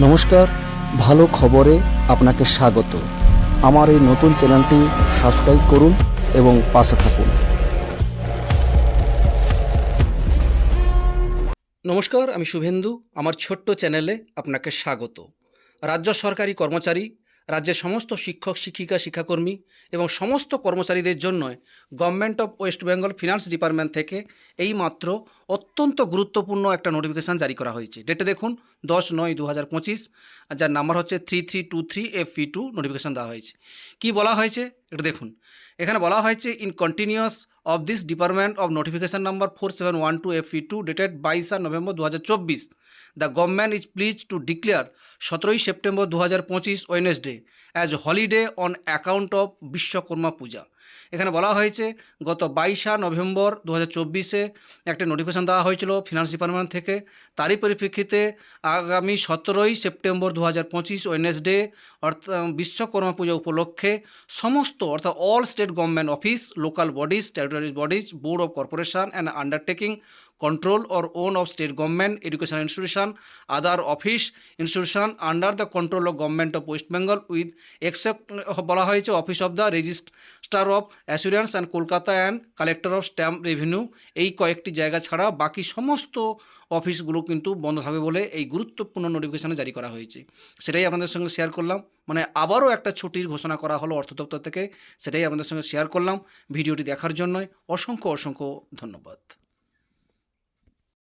নমস্কার, ভালো খবরে আপনাকে স্বাগত। আমার এই নতুন চ্যানেলটি সাবস্ক্রাইব করুন এবং পাশে থাকুন। নমস্কার, আমি শুভেন্দু। আমার ছোট্ট চ্যানেলে আপনাকে স্বাগত। রাজ্য সরকারি কর্মচারী রাজ্যের সমস্ত শিক্ষক, শিক্ষিকা, শিক্ষাকর্মী এবং সমস্ত কর্মচারীদের জন্য government of West Bengal finance department থেকে এই মাত্র অত্যন্ত গুরুত্বপূর্ণ একটা নোটিফিকেশান জারি করা হয়েছে। ডেটে দেখুন, দশ নয় দু হাজার পঁচিশ, যার নাম্বার হচ্ছে three three two three F P two notification দেওয়া হয়েছে। কি বলা হয়েছে? এটা দেখুন। এখানে বলা হয়েছে in continuous of this department of notification number four seven one two F P two dated বাইশা নভেম্বর দু হাজার চব্বিশ the government is pleased to declare সতেরোই সেপ্টেম্বর দু হাজার পঁচিশ Wednesday as holiday on account of Vishwakarma Puja. এখানে বলা হয়েছে, গত বাইশা নভেম্বর দু হাজার চব্বিশে একটা নোটিফিকেশান দেওয়া হয়েছিল ফিনান্স ডিপার্টমেন্ট থেকে। তারই পরিপ্রেক্ষিতে আগামী সতেরোই সেপ্টেম্বর দু হাজার পঁচিশ ওয়েনেসডে অর্থাৎ বিশ্বকর্মা পূজা উপলক্ষে সমস্ত, অর্থাৎ all state government office local bodies territories bodies board of corporation and undertaking control or own of state government, education institution, other office, institution under the control of government of west bengal with except বলা হয়েছে office of the registrar of assurance and Kolkata and collector of stamp revenue এই কয়েকটি জায়গা ছাড়া বাকি সমস্ত অফিসগুলো কিন্তু বন্ধ থাকবে বলে এই গুরুত্বপূর্ণ নোটিফিকেশানে জারি করা হয়েছে। সেটাই আপনাদের সঙ্গে শেয়ার করলাম। মানে আবারও একটা ছুটির ঘোষণা করা হলো অর্থ দপ্তর থেকে, সেটাই আপনাদের সঙ্গে শেয়ার করলাম। ভিডিওটি দেখার জন্য অসংখ্য অসংখ্য ধন্যবাদ।